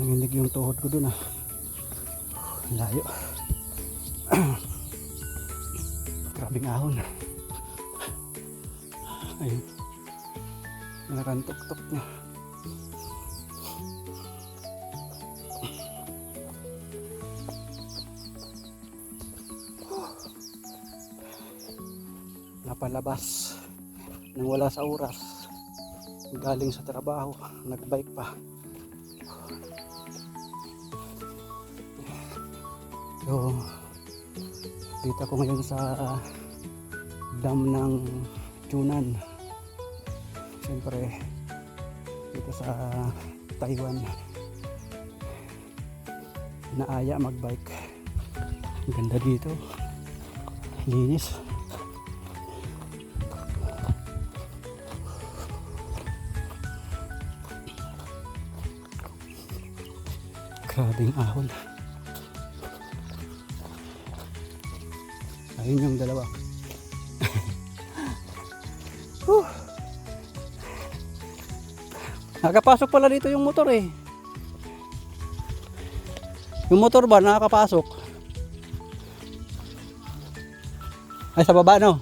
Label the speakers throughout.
Speaker 1: Nanginig yung tuhod ko dun ah. Layo. Grabing ahon. Ayun. Nakantok-tok na. Napalabas nang wala sa oras. Galing sa trabaho, nagbike pa. So, dito ako ngayon sa dam ng Chunan. Siyempre, dito sa Taiwan. Naaya magbike. Ang ganda dito. Linis. Grabing ahon. Ayun yung dalawa. Whew. Nakapasok pala dito yung motor eh. Yung motor ba nakakapasok? Ay sa baba no?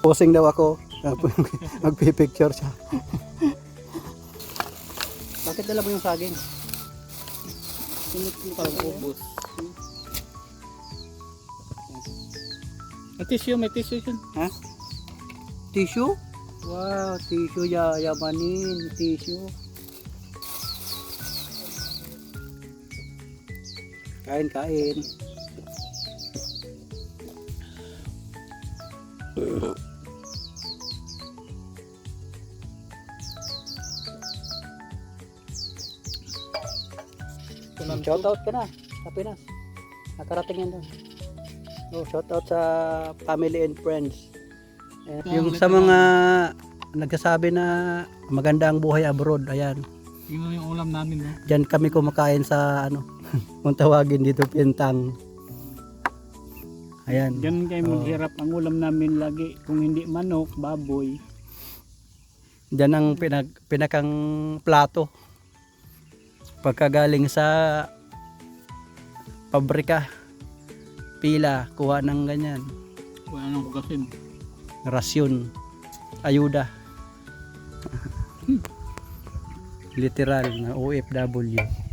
Speaker 1: Posing daw ako. Magpipicture siya. Bakit dala mo yung saging? Parang ubos.
Speaker 2: May tissue, may tissue yun.
Speaker 1: Ha? Tissue? Wow, tissue ya yamanin, tissue. Kain, kain. Shout out ka na sa Pinas. Nakarating yan doon. Oh, shout out sa family and friends. Eh, yung sa mga nagsasabi na maganda ang buhay abroad, ayan.
Speaker 2: Yun yung ulam namin. No?
Speaker 1: Diyan kami kumakain sa ano, kung tawagin dito pintang. Ayan.
Speaker 2: Diyan kayo
Speaker 1: Oo.
Speaker 2: maghirap ang ulam namin lagi. Kung hindi manok, baboy.
Speaker 1: Diyan ang pinag, pinakang plato. Pagkagaling sa pabrika, pila, kuha ng ganyan.
Speaker 2: Wala nang hugasin.
Speaker 1: rasyon, ayuda. Literal na OFW.